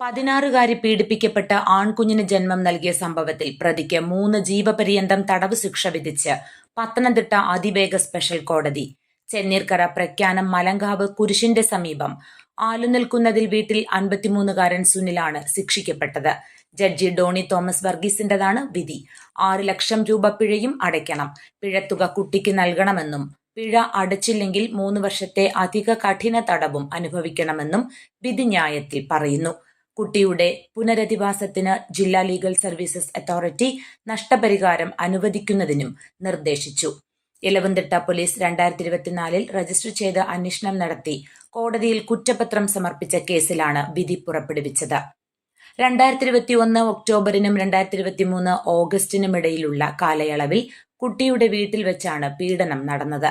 പതിനാറുകാരി പീഡിപ്പിക്കപ്പെട്ട ആൺകുഞ്ഞിന് ജന്മം നൽകിയ സംഭവത്തിൽ പ്രതിക്ക് മൂന്ന് ജീവപര്യന്തം തടവ് ശിക്ഷ വിധിച്ച് പത്തനംതിട്ട അതിവേഗ സ്പെഷ്യൽ കോടതി. ചെന്നീർക്കര പ്രഖ്യാനം മലങ്കാവ് കുരിശിന്റെ സമീപം. ആലുനിൽക്കുന്നതിൽ വീട്ടിൽ അൻപത്തിമൂന്നുകാരൻ സുനിലാണ് ശിക്ഷിക്കപ്പെട്ടത്. ജഡ്ജി ഡോണി തോമസ് വർഗീസിന്റേതാണ് വിധി. ആറ് ലക്ഷം രൂപ പിഴയും അടയ്ക്കണം. പിഴത്തുക കുട്ടിക്ക് നൽകണമെന്നും പിഴ അടച്ചില്ലെങ്കിൽ മൂന്ന് വർഷത്തെ അധിക കഠിന തടവും അനുഭവിക്കണമെന്നും വിധിന്യായത്തിൽ പറയുന്നു. കുട്ടിയുടെ പുനരധിവാസത്തിന് ജില്ലാ ലീഗൽ സർവീസസ് അതോറിറ്റി നഷ്ടപരിഹാരം അനുവദിക്കുന്നതിനും നിർദ്ദേശിച്ചു. ഇലവന്തിട്ട പോലീസ് രണ്ടായിരത്തി ഇരുപത്തിനാലിൽ രജിസ്റ്റർ ചെയ്ത് അന്വേഷണം നടത്തി കോടതിയിൽ കുറ്റപത്രം സമർപ്പിച്ച കേസിലാണ് വിധി പുറപ്പെടുവിച്ചത്. രണ്ടായിരത്തി ഇരുപത്തി ഒന്ന് ഒക്ടോബറിനും രണ്ടായിരത്തി ഇരുപത്തി മൂന്ന് ഓഗസ്റ്റിനും ഇടയിലുള്ള കാലയളവിൽ കുട്ടിയുടെ വീട്ടിൽ വെച്ചാണ് പീഡനം നടന്നത്.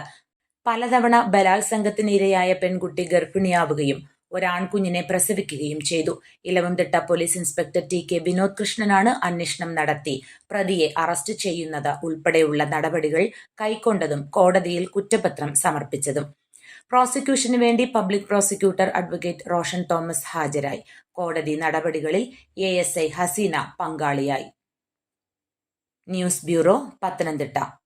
പലതവണ ബലാത്സംഗത്തിന് ഇരയായ പെൺകുട്ടി ഗർഭിണിയാവുകയും ഒരാൺകുഞ്ഞിനെ പ്രസവിക്കുകയും ചെയ്തു. Elavumthitta police inspector T K Vinod കൃഷ്ണനാണ് അന്വേഷണം നടത്തി. പ്രതിയെ അറസ്റ്റ് ചെയ്യുന്നത് ഉൾപ്പെടെയുള്ള നടപടികൾ കൈക്കൊണ്ടതും കോടതിയിൽ കുറ്റപത്രം സമർപ്പിച്ചതും. പ്രോസിക്യൂഷന് വേണ്ടി public prosecutor advocate Roshan Thomas ഹാജരായി. കോടതി നടപടികളിൽ എ എസ് ഐ ഹസീന പങ്കാളിയായി. News bureau Pathanamthitta.